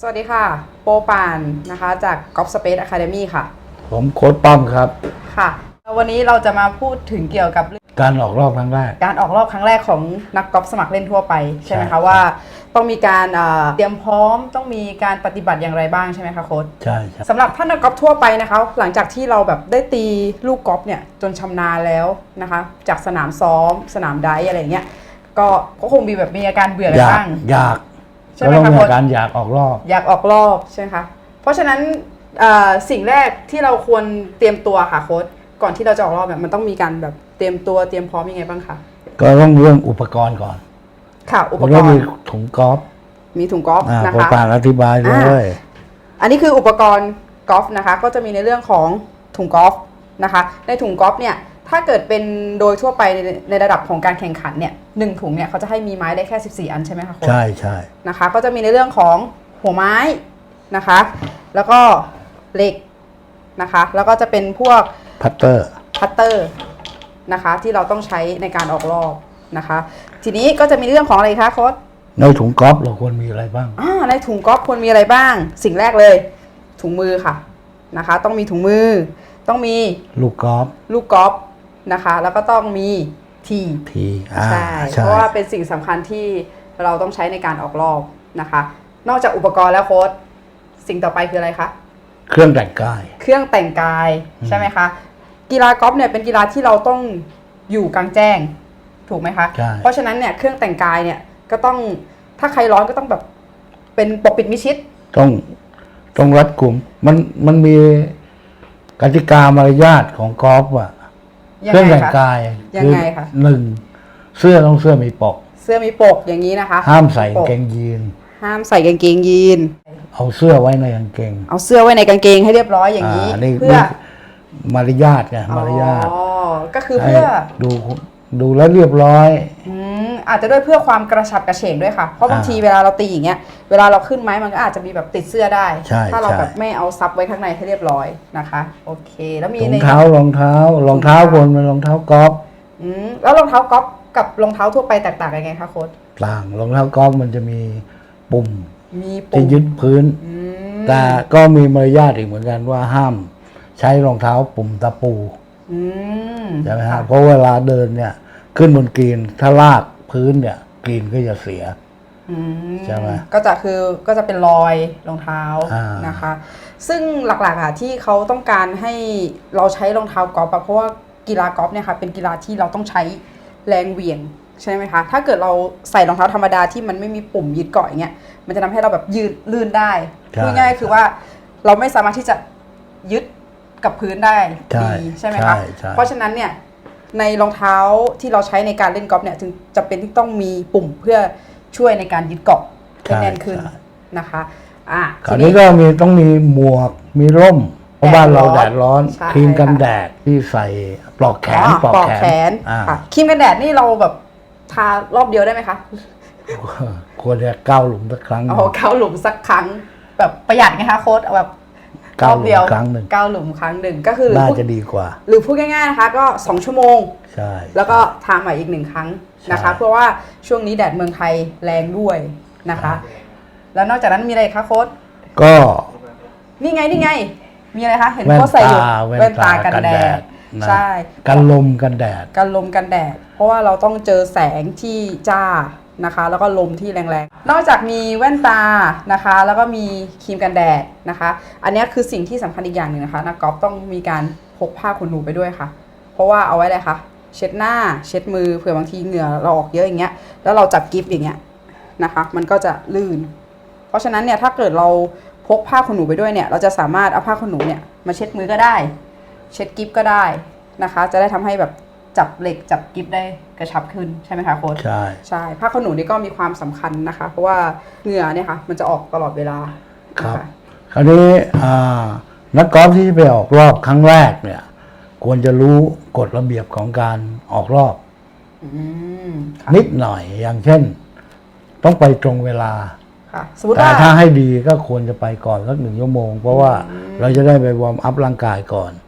สวัสดีค่ะ โปปานนะคะจาก g o p Space Academy ค่ะ ผมโค้ดป้อมครับ ค่ะ วันนี้เราจะมาพูดถึงเกี่ยวกับเรื่องการออกรอบครั้งแรก การออกรอบครั้งแรกของนักกอล์ฟสมัครเล่นทั่วไปใช่ไหมใช่คะว่า ต้องมีการเอ่อเตรียมพร้อมต้องมีการปฏิบัติอย่างไรบ้างใช่ไหมคะโค้ชใช่ใช่สำหรับท่านนักกอล์ฟทั่วไปนะคะ หลังจากที่เราแบบได้ตีลูกกอล์ฟเนี่ยจนชำนาญแล้วนะคะ จากสนามซ้อม สนามไดฟ์อะไรอย่างเงี้ยก็ก็คงมีแบบมีอาการเบื่อกันอยากบ้าง อยาก ใช่ไหมก็ต้องคะมีโค้ชอาการอยากออกรอบ อยากออกรอบใช่ไหมคะเพราะฉะนั้นเอ่อสิ่งแรกที่เราควรเตรียมตัวค่ะโค้ดก่อนที่เราจะออกรอบเนี่ยมันต้องมีการแบบเตรียมตัวเตรียมพร้อมยังไงบ้างคะก็ต้องเรื่องอุปกรณ์ก่อนค่ะ อุปมันกก็รมีณ์ถุงกอล์ฟมีถุงกอล์ฟอ่านะโปรคะปานอธิบายเลย อันนี้คืออุปกรณ์กอล์ฟนะคะ ก็จะมีในเรื่องของถุงกอล์ฟนะคะ ในถุงกอล์ฟเนี่ย ถ้าเกิดเป็นโดยทั่วไปในในระดับของการแข่งขันเนี่ยหนึ่งถุงเนี่ยเขาจะให้มีไม้ได้แค่ 14 อันใช่ไหมคะโค้ชใช่ใช่นะคะ ก็จะมีในเรื่องของหัวไม้นะคะ แล้วก็เหล็กนะคะ แล้วก็จะเป็นพวกพัตเตอร์พัตเตอร์นะคะ ที่เราต้องใช้ในการออกรอบนะคะ ทีนี้ก็จะมีเรื่องของอะไรคะโค้ดในถุงกอล์ฟเราควรมีอะไรบ้างอ่าในถุงกอล์ฟควรมีอะไรบ้าง สิ่งแรกเลย ถุงมือค่ะนะคะ ต้องมีถุงมือ ต้องมีลูกกอล์ฟลูกกอล์ฟ นะคะ แล้วก็ต้องมีทีทีอ่าใช่ใช่ เพราะว่าเป็นสิ่งสำคัญที่เราต้องใช้ในการออกรอบนะคะ นอกจากอุปกรณ์แล้วโค้ดสิ่งต่อไปคืออะไรคะ เครื่องแต่งกาย เครื่องแต่งกายใช่ไหมคะ กีฬากอล์ฟเนี่ยเป็นกีฬาที่เราต้องอยู่กลางแจ้ง ถูกไหมคะ ใช่ เพราะฉะนั้นเนี่ยเครื่องแต่งกายเนี่ยก็ต้องถ้าใครร้อนก็ต้องแบบเป็นปกปิดมิดชิด ต้องต้องรัดกลุ่ม มันมันมีกติกามารยาทของกอล์ฟอะ ยัเครื่องไงแต่งคะ กายยังไงคะ หนึ่งเสื้อต้องเสื้อมีปก เสื้อมีปกอย่างนี้นะคะห้ามใส่ปกางเกงยีน ห้ามใส่กางเกงยีน เอาเสื้อไว้ในกางเกงเอาเสื้อไว้ในกางเกงให้เรียบร้อยอย่างนี้นี่เพื่อมารยาทไงมารยาทอ๋อก็คือเพื่อให้ดู ดูแล้วเรียบร้อย อืมอาจจะด้วยเพื่อความกระฉับกระเฉงด้วยค่ะ เพราะบางอ่าทีเวลาเราตีอย่างเงี้ย เวลาเราขึ้นไม้มันก็อาจจะมีแบบติดเสื้อได้ ใช่ถ้าเราใช่ แบบไม่เอาซับไว้ข้างในให้เรียบร้อยนะคะ โอเค แล้วมีถุงในเท้ารองเท้ารองเท้าถุงคเท้านเป็นรองเท้ากอล์ฟอืมแล้วรองเท้าก๊อฟกับรองเท้าทั่วไปแตกต่างกันไงคะโค้ดต่างรองเท้ากอล์ฟมันจะมีปุ่มมีปุ่ที่มยึดพื้น อืมแต่ก็มีมารยาทอีกเหมือนกันว่าห้าม ใช้รองเท้าปุ่มตะปูอืมใช่ไหมฮะค่ะเพราะเวลาเดินเนี่ย ขึ้นบนกรีนถ้าลากพื้นเนี่ยกรีนก็จะเสีย อืมใช่ไหมก็จะคือก็จะเป็นรอยรองเท้าอ่าน นะคะ ซึ่งหลักๆอะที่เขาต้องการให้เราใช้รองเท้ากอล์ฟอะเพราะว่ากีฬากอล์ฟเนี่ยค่ะเป็นกีฬาที่เราต้องใช้แรงเหวี่ยงใช่ไหมคะถ้าเกิดเราใส่รองเท้าธรรมดาที่มันไม่มีปุ่มยึดเกาะอย่างเงี้ยมันจะทำให้เราแบบยืดลื่นได้ใช่พูดง่ายๆคือว่าเราไม่สามารถที่จะยึดกับพื้นได้ใช่ดีใช่ไหมคะใช่ใช่ เพราะฉะนั้นเนี่ย ในรองเท้าที่เราใช้ในการเล่นกอล์ฟเนี่ยถึงจะเป็นที่ต้องมีปุ่มเพื่อช่วยในการยึดเกาะให้แน่นขึ้นใช่ นะคะอะคราวนี้ก็มีต้องมีหมวกมีร่ม เพราะบ้านเราแดแดดดร้ร้ออนนใช่ครีมกันค่ะแดดที่ใส่ปลอกแขนอ๋อปลอกปลอกแขแขนนอ่าค่ะครีมกันแดดนี่เราแบบทารอบเดียวได้ไหมคะ ควรจะก้าวหลุมสักครั้งหนึ่เอางเก้าหลุมสักครั้งแบบประหยัดไงคะโค้ดเอาแบบ รก้าวอบหลุเดียวมครั้งหนึ่ง เก้าหลุมครั้งหนึ่งก็คือน่าพูดจะดีกว่า หรือพูดง่ายๆนะคะก็สองชั่วโมง ใช่ แล้วก็ทาใหม่อีกหนึ่งครั้งนะคะ ใช่ เพราะว่าช่วงนี้แดดเมืองไทยแรงด้วยนะคะ แล้วนอกจากนั้นมีอะไรคะโค้ดก็ นี่ไงนี่ไง มีอะไรคะเห็นแว่นโค้ดใส่อยู่ตาแว่นตากันแดดนะ ใช่กันลมกันแดด กันลมกันแดด เพราะว่าเราต้องเจอแสงที่จ้า นะคะ แล้วก็ลมที่แรงๆ นอกจากมีแว่นตานะคะ แล้วก็มีครีมกันแดดนะคะ อันนี้คือสิ่งที่สำคัญอีกอย่างหนึ่งนะคะนักกอล์ฟต้องมีการพกผ้าขนหนูไปด้วยค่ะ เพราะว่าเอาไว้เลยค่ะ เช็ดหน้าเช็ดมือเผื่อบางทีเหงื่อเราออกเยอะอย่างเงี้ยแล้วเราจับกิฟต์อย่างเงี้ยนะคะ มันก็จะลื่น เพราะฉะนั้นเนี่ยถ้าเกิดเราพกผ้าขนหนูไปด้วยเนี่ย เราจะสามารถเอาผ้าขนหนูเนี่ยมาเช็ดมือก็ได้ เช็ดกิฟต์ก็ได้นะคะ จะได้ทำให้แบบ จับเหล็กจับกิฟต์ได้กระชับขึ้นใช่ไหมคะโค้ชใช่ใช่ผ้าขนหนูนี่ก็มีความสำคัญนะคะ เพราะว่าเหงื่อเนี่ยค่ะมันจะออกตลอดเวลาครับนะะคราวนี้อ่านักกอล์ฟที่ไปออกรอบครั้งแรกเนี่ย ควรจะรู้กฎระเบียบของการออกรอบอืมค่ะนิดหน่อยอย่างเช่น ต้องไปตรงเวลาค่ะสมมติแต่ว่าถ้าให้ดีก็ควรจะไปก่อนสักหนึ่งชั่วโมง เพราะว่าเราจะได้ไปวอร์มอัพร่างกายก่อนค่ะ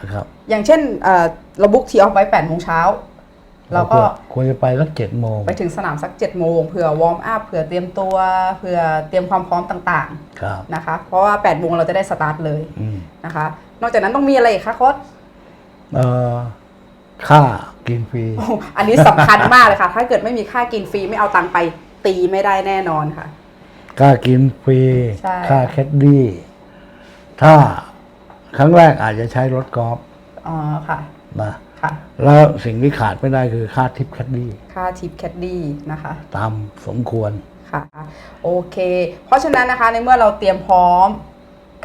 นะครับอย่างเช่นเอ่อเราบุ๊กทีออฟไว้แปดโมงเช้าเราก็ควรจะไปสักเจ็ดโมงไปถึงสนามสัก7จ็ดโมงเผื่อวอร์มอัพเผื่อเตรียมตัวเผื่อเตรียมความพร้อมต่างครับๆนะคะ เพราะว่า8ปดโมงเราจะได้สตาร์ทเลยอืมนะคะ นอกจากนั้นต้องมีอะไรอีกคะโค้ชเอ่อค่ากินฟรีโอ้อันนี้สำคัญมากเลยค่ะ ถ้าเกิดไม่มีค่ากินฟรีไม่เอาตังค์ไปตีไม่ได้แน่นอนค่ะ ค่ากินฟรีใช่ค่าแคดดี้ ถ้า ครั้งแรกอาจจะใช้รถกอล์ฟอ๋อค่ะนะค่ะ แล้วสิ่งที่ขาดไม่ได้คือค่าทิปแคดดี้ค่าทิปแคดดี้นะคะ ตามสมควรค่ะ โอเค เพราะฉะนั้นนะคะในเมื่อเราเตรียมพร้อม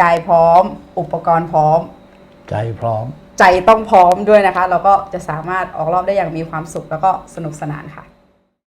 กายพร้อม อุปกรณ์พร้อม ใจพร้อม ใจต้องพร้อมด้วยนะคะ เราก็จะสามารถออกรอบได้อย่างมีความสุขแล้วก็สนุกสนานค่ะ